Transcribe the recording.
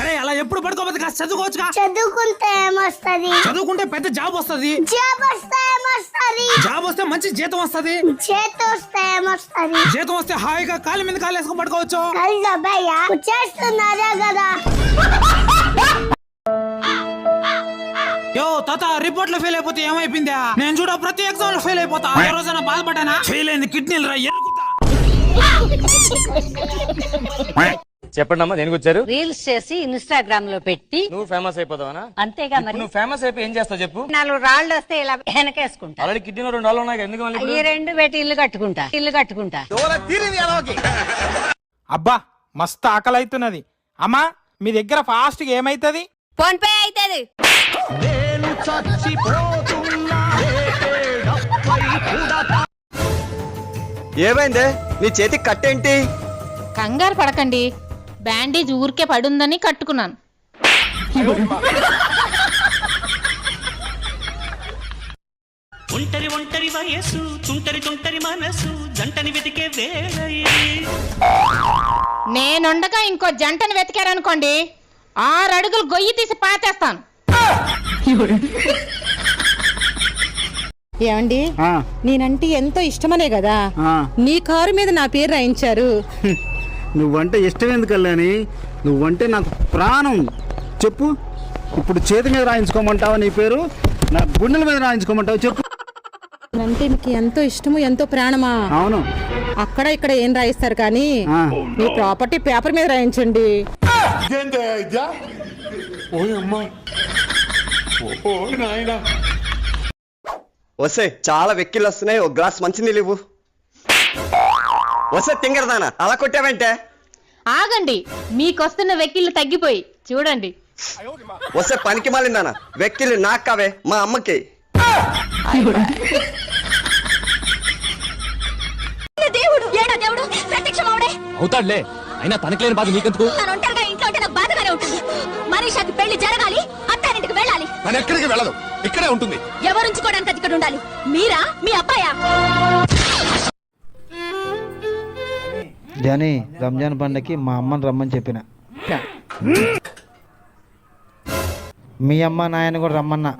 అరే అలా ఎప్పుడు పడుకోబోతుంది కాస్త చదువుకోవచ్చుగా? చదువుకుంటే ఏమొస్తది? చదువుకుంటే పెద్ద జాబ్ వస్తది. జాబ్ వస్తే ఏమొస్తది? జాబ్ వస్తే మంచి జీతం వస్తది. చేతి వస్తే ఏమొస్తది? జీతం వస్తే హాయిగా కాలు మీద కాలు వేసుకొని పడుకోవచ్చు. కళ్ళు భయ్యా చేస్తున్నారే కదా? యో తాత రిపోర్ట్లో ఫెయిల్ అయిపోతే ఏమైపోయిందా? నేను చూడ ప్రతి ఎగ్జామ్లో ఫెయిల్ అయిపోతా. ఏ రోజైనా బాధపడ్డానా? ఫెయిల్ అయింది కిడ్నీలు రా ఎరుగుతా చెప్పండి అమ్మా దేనికి వచ్చారు? రీల్స్ చేసి ఇన్స్టాగ్రామ్లో పెట్టి నువ్వు ఫేమస్ అయిపోతావనా? అంతేగా మరి. నువ్వు ఫేమస్ అయిపోయి ఏం చేస్తావు చెప్పు? నాలుగు రాళ్ళు వస్తే ఇలా వెనకేసుకుంటా. ఆల్రెడీ కిడ్నీలో రెండు రాళ్ళు ఉన్నాయి ఎందుకు మళ్ళీ ఈ రెండు పెట్టి ఇల్లు కట్టుకుంటా ఇల్లు కట్టుకుంటా. అబ్బా మస్తు ఆకలి అవుతున్నది అమ్మా మీ దగ్గర ఫాస్ట్గా ఏమైతుంది? ఫోన్ పే అవుతుంది ఏమైందే? నీ చేతికి కట్టేంటి? కంగారు పడకండి. బ్యాండేజ్ ఊరికే పడుందని కట్టుకున్నాను. ఒంటరి ఒంటరి వయసు తుంటరి తుంటరి మనసు జంటని వెతికే వేళ. నేనుండగా ఇంకో జంటను వెతికారనుకోండి ఆరు అడుగులు గొయ్యి తీసి పాతేస్తాను. ఏమండి? నేనంటే ఎంతో ఇష్టమనే కదా? నీ కారు మీద నా పేరు రాయించారు. నువ్వంటే ఇష్టం ఎందుకల్లని నువ్వంటే నాకు ప్రాణం. చెప్పు. ఇప్పుడు చేతి మీద రాయించుకోమంటావా నీ పేరు? నా గుండెల మీద రాయించుకోమంటావు? చెప్పు. అంటే మీకు ఎంతో ఇష్టము ఎంతో ప్రాణమా? అవును. అక్కడ ఇక్కడ ఏం రాయిస్తారు కానీ. మీ ప్రాపర్టీ పేపర్ మీద రాయించండి. వస్తే చాలా వెక్కిళ్ళు వస్తున్నాయి. ఒక గ్లాస్ మంచినీళ్ళు ఇవ్వు. వస్తే తింగరదానా? అలా కొట్టావంటే? ఆగండి. మీకొస్తున్న వెక్కిళ్ళు తగ్గిపోయి. చూడండి. వస్తే పనికి మాలిందానా? వెక్కిళ్ళు నాకు కావే మా అమ్మకి. దేవుడు ఏడా దేవుడు? ప్రత్యక్షమవుడే అవుతాడులే. అయినా తనకి లేని బాధ నీకెందుకు? ఒంటరిగా ఇంట్లో ఉంటే నాకు బాధగానే ఉంటుంది. మనీషాకి పెళ్ళి జరగాలి అత్తారింటికి వెళ్ళాలి. తను ఎక్కడికి వెళ్ళదు. ఇక్కడే ఉంటుంది. ఎవరుంచుకోవడానికి అది ఇక్కడ ఉండాలి? మీరా? మీ అబ్బాయా? జానీ రంజాన్ పండగకి మా అమ్మని రమ్మని చెప్పిన. మీ అమ్మ నాయన కూడా రమ్మన్నా.